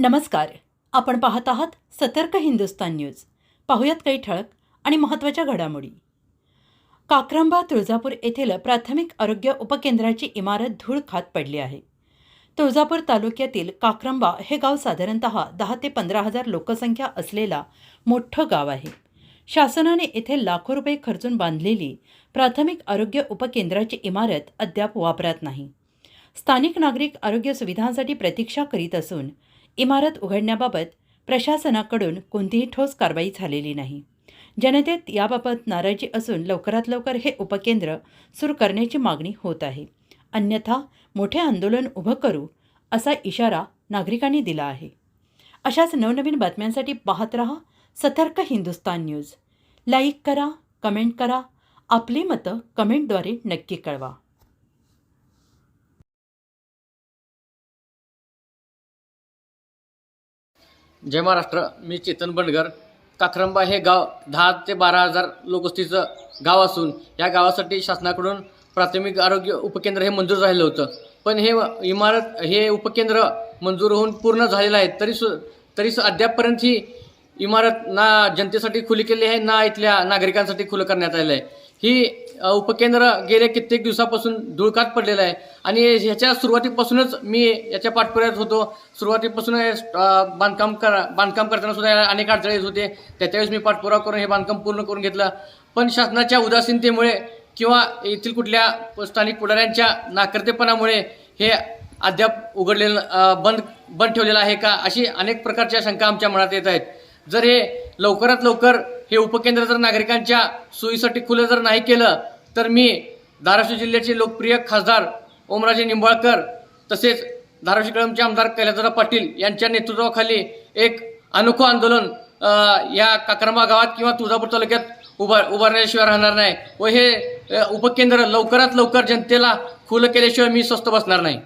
नमस्कार. आपण पाहत आहात सतर्क हिंदुस्तान न्यूज. पाहुयात काही ठळक आणि महत्त्वाच्या घडामोडी. काक्रंबा तुळजापूर येथील प्राथमिक आरोग्य उपकेंद्राची इमारत धूळ खात पडली आहे. तुळजापूर तालुक्यातील काक्रंबा हे गाव साधारणत दहा ते पंधरा हजार लोकसंख्या असलेला मोठं गाव आहे. शासनाने येथे लाखो रुपये खर्चून बांधलेली प्राथमिक आरोग्य उपकेंद्राची इमारत अद्याप वापरात नाही. स्थानिक नागरिक आरोग्य सुविधांसाठी प्रतीक्षा करीत असून इमारत उघडण्याबाबत प्रशासनाकडून कोणतीही ठोस कारवाई झालेली नाही. जनतेत याबाबत नाराजी असून लवकरात लवकर हे उपकेंद्र सुरू करण्याची मागणी होत आहे. अन्यथा मोठे आंदोलन उभं करू असा इशारा नागरिकांनी दिला आहे. अशाच नवनवीन बातम्यांसाठी पाहत रहा सतर्क हिंदुस्तान न्यूज. लाईक करा कमेंट करा. आपली मतं कमेंटद्वारे नक्की कळवा. जय महाराष्ट्र मी चेतन बंडगर. काखरंबा हे गाव दहा ते बारा हजार लोकवस्तीचं गाव असून या गावासाठी शासनाकडून प्राथमिक आरोग्य उपकेंद्र हे मंजूर झालेलं होतं. पण हे इमारत हे उपकेंद्र मंजूर होऊन पूर्ण झालेलं आहे. तरी सु तरी सु अद्यापपर्यंत ही इमारत ना जनतेसाठी खुली केली आहे ना इथल्या नागरिकांसाठी खुलं करण्यात आलेलं आहे. ही उपकेंद्र गेले कित्येक दिवसापासून धुळकात पडलेलं आहे. आणि ह्याच्या सुरुवातीपासूनच मी याच्या पाठपुऱ्यात होतो. सुरुवातीपासून हे, बांधकाम करा बांधकाम करताना सुद्धा याला अनेक अडचणी येत होते. त्याच्यावेळेस मी पाठपुरावा करून हे बांधकाम पूर्ण करून घेतलं. पण शासनाच्या उदासीनतेमुळे किंवा येथील कुठल्या स्थानिक पुढाऱ्यांच्या नाकर्तेपणामुळे हे अद्याप उघडलेलं बंद बंद ठेवलेलं आहे का? अशी अनेक प्रकारच्या शंका आमच्या मनात येत आहेत. जर हे लवकरात लवकर हे उपकेंद्र जर नागरिकांच्या सोयीसाठी खुलं जर नाही केलं तर मी धाराशिव जिल्ह्याचे लोकप्रिय खासदार ओमराजे निंबाळकर तसेच धाराशिव कळमचे आमदार कैलासराव पाटील यांच्या नेतृत्वाखाली एक अनोखं आंदोलन या काकरमा गावात किंवा तुळजापूर तालुक्यात उभा उभारण्याशिवाय राहणार नाही व हे उपकेंद्र लवकरात लवकर जनतेला खुलं केल्याशिवाय मी स्वस्त बसणार नाही.